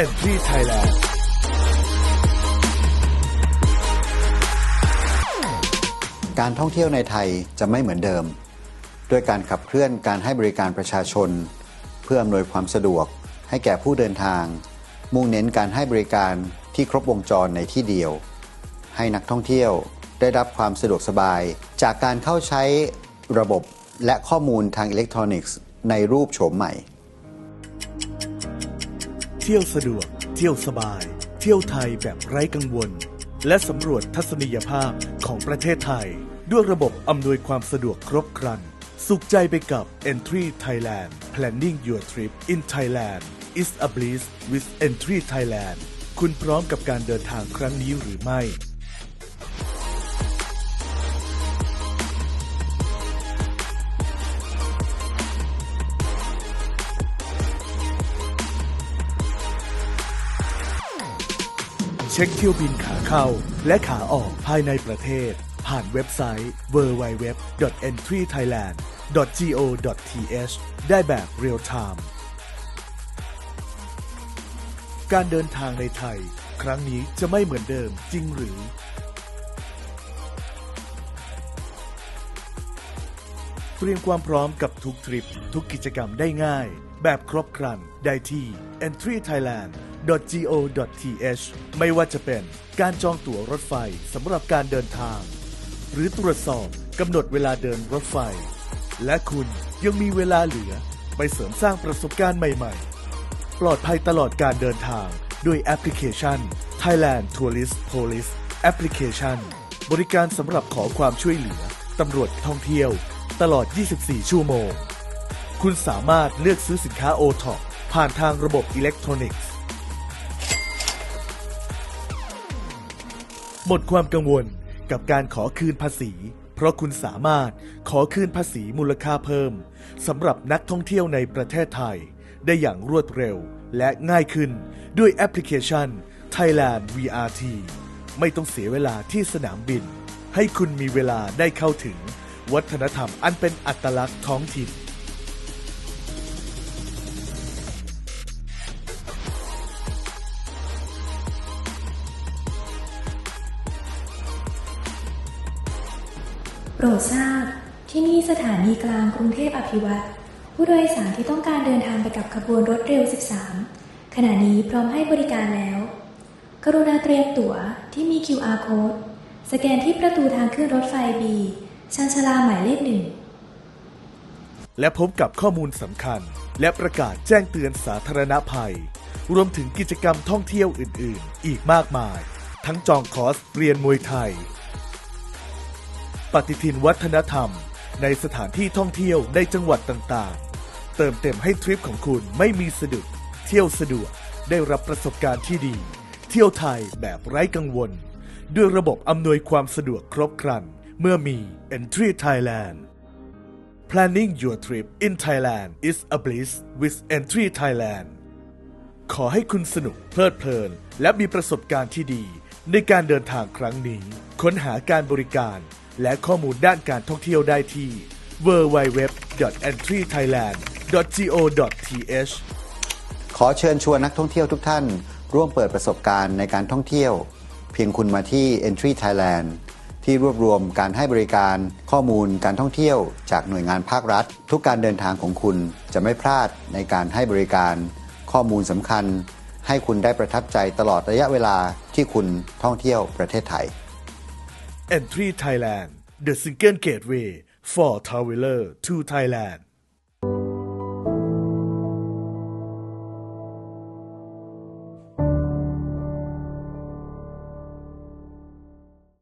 Entry Thailand การท่องเที่ยวในไทยจะไม่เหมือนเดิม ด้วยการขับเคลื่อนการให้บริการประชาชน เพื่ออำนวยความสะดวกให้แก่ผู้เดินทาง มุ่งเน้นการให้บริการที่ครบวงจรในที่เดียว ให้นักท่องเที่ยวได้รับความสะดวกสบาย จากการเข้าใช้ระบบและข้อมูลทางอิเล็กทรอนิกส์ในรูปโฉมใหม่ เที่ยวสะดวก เที่ยวสบาย เที่ยวไทยแบบไร้กังวล และสำรวจทัศนียภาพของประเทศไทย ด้วยระบบอำนวยความสะดวกครบครัน สุขใจไปกับ Entry Thailand Planning your trip in Thailand is a bliss with Entry Thailand คุณพร้อมกับการเดินทางครั้งนี้หรือไม่ เช็คเที่ยวบินขาเข้า และขาออกภายในประเทศ ผ่านเว็บไซต์ www.entrythailand.go.th ได้แบบเรียลไทม์การเดินทางในไทย ครั้งนี้จะไม่เหมือนเดิมจริงหรือ เตรียมความพร้อมกับทุกทริปทุกกิจกรรมได้ง่าย แบบครบครัน ได้ที่ entrythailand.go.th ไม่ว่าจะเป็นการจองตั๋วรถไฟสำหรับการเดินทาง หรือตรวจสอบกำหนดเวลาเดินรถไฟ และคุณยังมีเวลาเหลือไปเสริมสร้างประสบการณ์ใหม่ ๆ ปลอดภัยตลอดการเดินทางด้วยแอปพลิเคชัน Thailand Tourist Police Application บริการสำหรับขอความช่วยเหลือตำรวจท่องเที่ยว ตลอด 24 ชั่วโมง คุณสามารถเลือกซื้อสินค้า o t o ผ่านทางระบบอิเล็กทรอนิกส์ หมดความกังวลกับการขอคืนภาษี เพราะคุณสามารถขอคืนภาษีมูลค่าเพิ่มสำหรับนักท่องเที่ยวในประเทศไทย ได้อย่างรวดเร็วและง่ายขึ้นด้วยแอปพลิเคชัน Thailand VRT ไม่ต้องเสียเวลาที่สนามบิน ให้คุณมีเวลาได้เข้าถึง วัฒนธรรมอันเป็นอัตลักษณ์ท้องถิ่น รดทราบ ที่นี่สถานีกลางกรุงเทพอภิวัตรผู้โดยสารที่ต้องการเดินทางไปกับขบวนรถเร็ว 13 ขณะนี้พร้อมให้บริการแล้ว กรุณาเตรียมตั๋วที่มี QR code สแกนที่ประตูทางขึ้นรถไฟ B ชันชลาหมายเลขหนึ่ง และพบกับข้อมูลสำคัญ และประกาศแจ้งเตือนสาธารณภัย รวมถึงกิจกรรมท่องเที่ยวอื่น ๆ อีกมากมาย ทั้งจองคอร์สเรียนมวยไทย ปฏิทินวัฒนธรรม ในสถานที่ท่องเที่ยวในจังหวัดต่างๆ เติมเต็มให้ทริปของคุณไม่มีสะดุด เที่ยวสะดวก ได้รับประสบการณ์ที่ดี เที่ยวไทยแบบไร้กังวล ด้วยระบบอำนวยความสะดวกครบครัน เมื่อมี Entry Thailand Planning your trip in Thailand is a bliss with Entry Thailand ขอให้คุณสนุกเพลิดเพลิน และมีประสบการณ์ที่ดี ในการเดินทางครั้งนี้ ค้นหาการบริการ และข้อมูลด้านการท่องเที่ยวได้ที่ www.entrythailand.go.th ขอเชิญชวนนักท่องเที่ยวทุกท่าน ร่วมเปิดประสบการณ์ในการท่องเที่ยว เพียงคุณมาที่ Entry Thailand ที่รวบรวมการให้บริการข้อมูลการท่องเที่ยว จากหน่วยงานภาครัฐ ทุกการเดินทางของคุณจะไม่พลาดในการให้บริการ ข้อมูลสำคัญ ให้คุณได้ประทับใจตลอดระยะเวลาที่คุณท่องเที่ยวประเทศไทย Entry Thailand. The Single Gateway for Traveler to Thailand